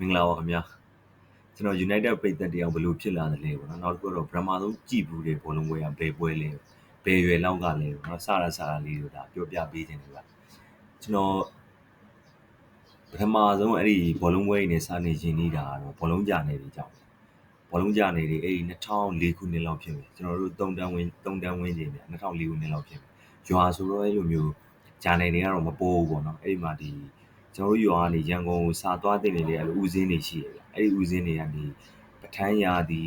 မင်္ဂလာပါခင်ဗျာကျွန်တော် United ပိတ်သက်တယောက်ဘယ်လိုဖြစ်လာသလဲပေါ့နော်နောက်တစ်ခုတော့ Brahma ဆုံးကြည်ဘူးတဲ့ဘောလုံးပွဲကဘယ်ပွဲလဲဘယ်ရွယ်လောက်ကလဲပေါ့နော်စရစရလေးတို့ဒါပြောပြပေးခြင်းတွေပါကျွန်တော်ပထမဆုံးအဲ့ဒီဘောလုံးပွဲနေစနေခြင်းနေတာကတော့ဘောလုံးကြနေပြီကြောင့်ဘောလုံးကြနေတယ်အဲ့ဒီ2004ခုနှစ်လောက်ဖြစ်မယ်ကျွန်တော်တို့3တန်းဝင်း3တန်းဝင်းခြင်းပြ2004ခုနှစ်လောက်ဖြစ်မယ်ရွာဆိုတော့အဲ့လိုမျိုးဂျာနယ်တွေကတော့မပိုးဘူးပေါ့နော်အဲ့ဒီမှာဒီ ကျွန်တော်တို့ရွာကနေရန်ကုန်ကိုစာသွားတင်နေတဲ့အဲ့လိုဦးစင်းတွေရှိတယ်ဗျအဲ့ဒီဦးစင်းတွေကနေပထန်းရာဒီ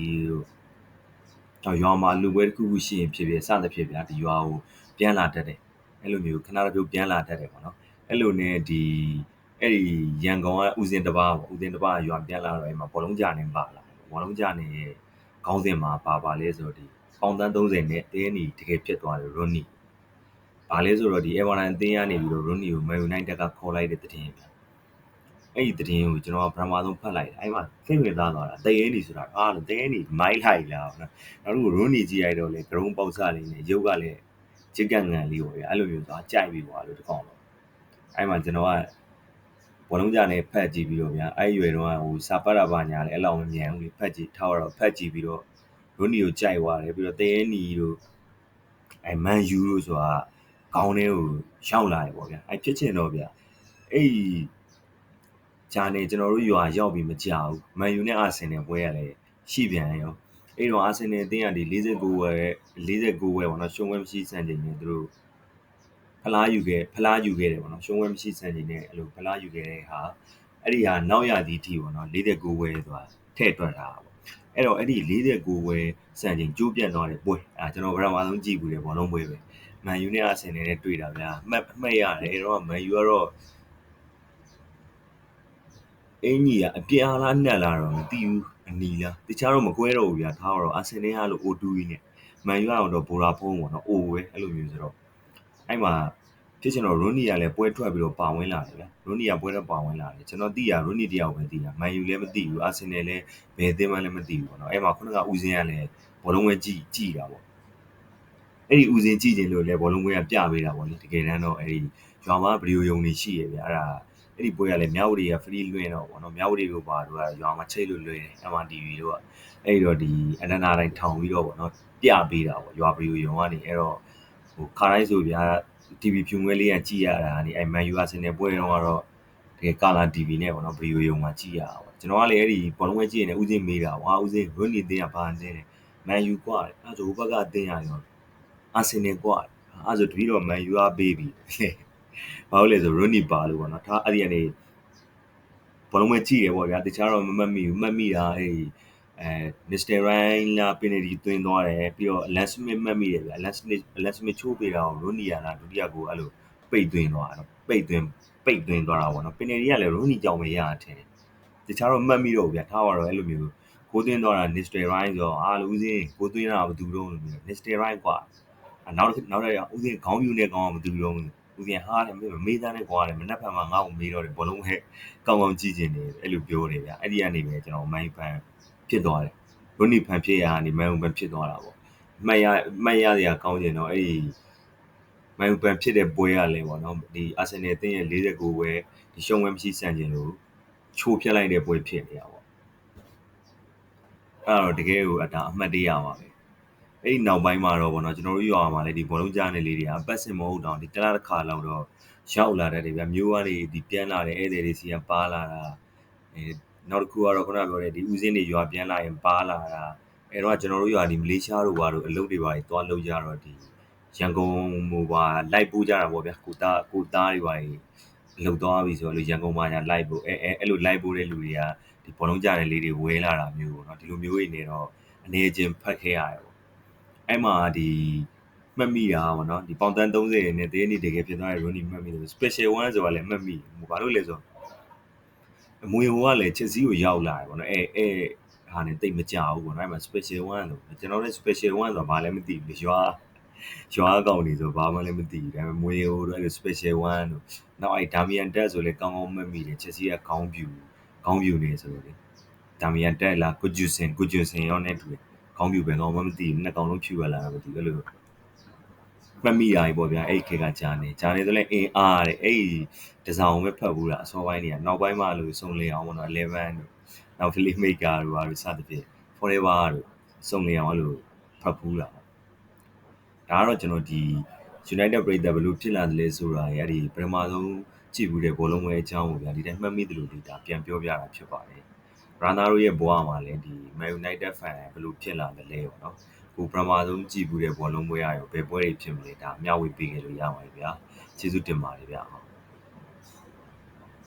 တော့ရွာမှာလူပွဲတစ်ခုခုရှိရင်ဖြစ်ဖြစ်စသဖြင့်ဗျာဒီရွာကိုပြန်လာတတ်တယ်အဲ့လိုမျိုးခဏတစ်ပြုတ်ပြန်လာတတ်တယ်ပေါ့နော်အဲ့လိုနဲ့ဒီအဲ့ဒီရန်ကုန်ကဦးစင်းတစ်ပါးပေါ့ဦးစင်းတစ်ပါးရွာပြန်လာတော့အဲ့မှာဘောလုံးကြနေပါလာဘောလုံးကြနေရဲ့ခေါင်းစဉ်မှာပါပါလဲဆိုတော့ဒီပေါင်တန်း30နဲ့တင်းနီတကယ်ဖြစ်သွားတယ်ရွန်နီ။ ဘာလဲဆိုတော့ဒီ Everton အသင်းကနေပြီးတော့ Rooney ကို Man United ကခေါ်လိုက်တဲ့သတင်းဗျ။အဲ့ဒီသတင်းကိုကျွန်တော်ကပထမဆုံးဖတ်လိုက်တယ်။အဲ့မှာစိတ်ဝင်စားသွားတာ။တရေနီဆိုတာအာတရေနီမိုင်းလိုက်လားနော်။နောက်တစ်ခု Rooney ကြည့်လိုက်တော့လေဂရုံးပေါက်စလေးနဲ့ရုပ်ကလည်းချစ်ကန်ငံလေးပေါ့ဗျာ။အဲ့လိုမျိုးသွားကြိုက်ပြီးသွားလို့တကောင်တော့။အဲ့မှာကျွန်တော်ကဘောလုံးကြနဲ့ဖတ်ကြည့်ပြီးတော့ဗျာအဲ့ရွယ်တော့ဟိုစာပတ်တာပါညာလေအဲ့လောက်မမြန်ဘူးလေဖတ်ကြည့်ထားတော့ဖတ်ကြည့်ပြီးတော့ Rooney ကိုကြိုက်သွားတယ်ပြီးတော့တရေနီတို့အဲ့ Man U တို့ဆိုတာ ခေါင်းထဲကိုရောက်လာတယ်ပေါ့ဗျာအဲ့ဖြစ်ချင်တော့ဗျာအဲ့ဂျာနေကျွန်တော်တို့ရွာရောက်ပြီးမကြောက်ဘူးမန်ယူနဲ့အာဆင်နယ်ပွဲရလဲရှိပြန်ရောအဲ့တော့အာဆင်နယ်အသင်းကဒီ49ဝယ်49ဝယ်ပေါ့နော်ရှုံးဝဲမရှိစံချိန်နဲ့သူတို့ဖလားယူခဲ့ဖလားယူခဲ့တယ်ပေါ့နော်ရှုံးဝဲမရှိစံချိန်နဲ့အဲ့လိုဖလားယူခဲ့တဲ့ဟာအဲ့ဒီဟာနောက်ရသည့်အထိပေါ့နော်49ဝယ်ဆိုတာထည့်တွက်တာပေါ့အဲ့တော့အဲ့ဒီ49ဝယ်စံချိန်ကျိုးပြတ်သွားတဲ့ပွဲအဲကျွန်တော်ဗရမဆုံးကြည့်ဘူးတယ်ဘောလုံးပွဲပဲ မန်ယူနဲ့အာဆင်နယ်နဲ့တွေ့တာဗျာမှတ်မှတ်ရတယ်အဲ့တော့မန်ယူကတော့အင်ကြီးကအပြာလားနှက်လာတော့မသိဘူးအနီလားတခြားတော့မကွဲတော့ဘူးဗျာထားတော့အာဆင်နယ်ကလို့ O2 ကြီးနဲ့မန်ယူကတော့ဗိုရာဖုန်းပေါ့နော် O ပဲအဲ့လိုမျိုးဆိုတော့အဲ့မှာဖြစ်ချင်တော့ရိုနီကလည်းပွဲထွက်ပြီးတော့ပါဝင်လာတယ်ဗျာရိုနီကပွဲတော့ပါဝင်လာတယ်ကျွန်တော်သိရရိုနီတယောက်ပဲသိတာမန်ယူလည်းမသိဘူးအာဆင်နယ်လည်းဘယ်အသင်းမှလည်းမသိဘူးပေါ့နော်အဲ့မှာခုနကဦးစင်းကလည်းဘောလုံးဝဲကြည့်ကြည့်တာပေါ့ အဲ့ဒီဦးစင်းကြည့်ခြင်းလို့လည်းဘောလုံးပွဲကပြပေးတာပေါ့လေတကယ်တမ်းတော့အဲ့ဒီရွာမှာဗီဒီယိုယုံနေရှိရဗျအဲ့ဒါအဲ့ဒီပွဲကလည်းမြောက်ဝတီက free လွှင့်တော့ပေါ့နော်မြောက်ဝတီတို့ပါတို့ကရွာမှာချိတ်လို့လွှင့်တယ် MRTV တို့ကအဲ့ဒီတော့ဒီအနန္နာတိုင်းထောင်ပြီးတော့ပေါ့နော်ပြပေးတာပေါ့ရွာဗီဒီယိုယုံကနေအဲ့တော့ဟိုခါတိုင်းဆိုဗျာ TV ဖြူငွေလေးကကြည့်ရတာကနေအဲ့ Man U ကစနေပွဲတော့ကတော့တကယ်ကာလာ TV နဲ့ပေါ့နော်ဗီဒီယိုယုံမှာကြည့်ရတာပေါ့ကျွန်တော်ကလည်းအဲ့ဒီဘောလုံးပွဲကြည့်နေဦးစင်းမေးတာဝါဦးစင်းရွနီတင်းကဘာတင်းလဲ Man U กว่าအဲ့ဆိုဘက်ကအတင်းရရော အာဆင်နယ်กว่าအဲ့ဆိုတပီတော့ Man U ကပေးပြီဘာလို့လဲဆိုရိုနီပါလို့ပေါ့နော်ထားအဲ့ဒီကနေဘောလုံးမကြည့်ရပေါ့ဗျာတခြားတော့မမှတ်မိဘူးမှတ်မိတာအဲ့အဲမစ္စတာရိုင်းလာပင်နီသွင်းသွားတယ်ပြီးတော့လန်စမစ်မှတ်မိတယ်ဗျာလန်စမစ်လန်စမစ်ချိုးပေးတာကိုရိုနီယာလာဒုတိယကိုအဲ့လိုပိတ်သွင်းသွားတာပိတ်သွင်းပိတ်သွင်းသွားတာပေါ့နော်ပင်နီကလည်းရိုနီကြောင်ပဲရတာထင်တယ်တခြားတော့မှတ်မိတော့ဗျာထားတော့အဲ့လိုမျိုးကိုသွင်းသွားတာ Nistel Ryan ဆိုတော့အာလူဦးစင်းကိုသွင်းတာဘယ်သူတော့လို့မျိုး Nistel Ryan กว่า နောက်နောက်တော့ဦးစင်းခေါင်းပြူနဲ့ခေါင်းကဘယ်သူတော့ဦးစင်းဟာတယ်မေးသားနဲ့ကွာတယ်မနှက်ဖက်မှာငါ့ကိုမေးတော့တယ်ဘောလုံးဟဲ့ကောင်းကောင်းကြည့်ကျင်တယ်အဲ့လိုပြောတယ်ဗျအဲ့ဒီကနေပဲကျွန်တော်မိုင်းဖန်ဖြစ်သွားတယ်ရိုနီဖန်ဖြစ်ရာကနေမိုင်းဖန်ဖြစ်သွားတာပေါ့မှတ်ရမှတ်ရစရာကောင်းကျင်တော့အဲ့ဒီမိုင်းဖန်ဖြစ်တဲ့ပွဲရလဲပေါ့နော်ဒီအာဆင်နယ်အသင်းရဲ့49ပွဲဒီရှုံးဝဲမရှိစံကျင်လို့ချိုးဖြတ်လိုက်တဲ့ပွဲဖြစ်နေတာပေါ့အဲ့တော့တကယ်ကိုအတာအမှတ်တရပါပဲ အဲ့ဒီနောက်ပိုင်းမှာတော့ဗောနော်ကျွန်တော်တို့ရွာမှာလည်းဒီဘောလုံးကြားနေလေးတွေကပတ်စင်မဟုတ်တော့ဒီတလားတစ်ခါလောက်တော့ရောက်လာတဲ့တွေဗျမျိုးကနေဒီပြန်လာတဲ့ဧည့်သည်တွေစီကပါလာတာအဲနောက်တစ်ခုကတော့ခုနပြောတဲ့ဒီဦးစင်းတွေရွာပြန်လာရင်ပါလာတာအဲတော့ကျွန်တော်တို့ရွာဒီမလေးရှားတို့ဘာတို့အလုပ်တွေပါသွားလုပ်ကြတော့ဒီရန်ကုန်ဟိုပါလိုက်ပို့ကြတာပေါ့ဗျာကိုသားကိုသားတွေပါအလုပ်သွားပြီဆိုတော့ရန်ကုန်မှာညာလိုက်ပို့အဲအဲအဲ့လိုလိုက်ပို့တဲ့လူတွေကဒီဘောလုံးကြတဲ့လေးတွေဝဲလာတာမျိုးပေါ့နော်ဒီလိုမျိုးတွေနေတော့အနေချင်းဖတ်ခဲ့ရတယ် အဲ့မှာဒီမှတ်မိတာပေါ့နော်ဒီပေါင်တန်း30နဲ့တရေနေတကယ်ဖြစ်သွားတဲ့ Rooney မှတ်မိတယ် special one ဆိုတာလည်းမှတ်မိဘာလို့လဲဆိုတော့အမွေဟိုကလည်းချက်စီကိုရောက်လာတယ်ပေါ့နော်အဲအဲဟာနဲ့တိတ်မကြဘူးပေါ့နော်အဲ့မှာ special one လို့ကျွန်တော်လည်း special one ဆိုတာဘာလည်းမသိဘူးရွာရွာကောင်နေဆိုဘာမှလည်းမသိဘူးဒါပေမဲ့မွေဟိုတော့အဲ့ special one လို့နောက်အဲ့ Damian Ted ဆိုလည်းကောင်းကောင်းမှတ်မိတယ်ချက်စီကခေါင်းပြူခေါင်းပြူနေဆိုလို့လေ Damian Ted လား Kujusin Kujusin ရောနဲ့တူတယ် ခေါင်းပြူပဲကောင်းမှမသိဘူးနှစ်ကောင်လုံးဖြူရလာတာမသိဘူးအဲ့လိုမှတ်မိတာကြီးပေါ့ဗျာအဲ့ဒီခေတ်ကဂျာနေဂျာနေဆိုလဲအင်အားတဲ့အဲ့ဒီတစောင်းပဲဖတ်ဘူးလားအစောပိုင်းတွေကနောက်ပိုင်းမှာလို့စုံလင်အောင်ပေါ့နော်11တို့နောက် Philip Maker တို့ဘာလို့စသဖြင့် Forever တို့စုံလင်အောင်အဲ့လိုဖတ်ဘူးလားဒါကတော့ကျွန်တော်ဒီ United ပြည်သက်ဘယ်လိုဖြစ်လာသလဲဆိုတာရအဲ့ဒီပထမဆုံးကြည့်ဘူးတဲ့ဘောလုံးပွဲအကြောင်းကိုဗျာဒီတိုင်းမှတ်မိသလိုဒီဒါပြန်ပြောပြတာဖြစ်ပါတယ်။ Runner တို့ရဲ့ဘဝမှာလည်းဒီ Man United fan ဘယ်လိုဖြစ်လာသလဲပေါ့နော်။ကိုပထမဆုံးကြည့်ဘူးတဲ့ဘောလုံးပွဲအရောဘယ်ပွဲတွေဖြစ်မလဲဒါမျှဝေပေးခဲ့လို့ရပါတယ်ဗျာ။ကျေးဇူးတင်ပါတယ်ဗျာ။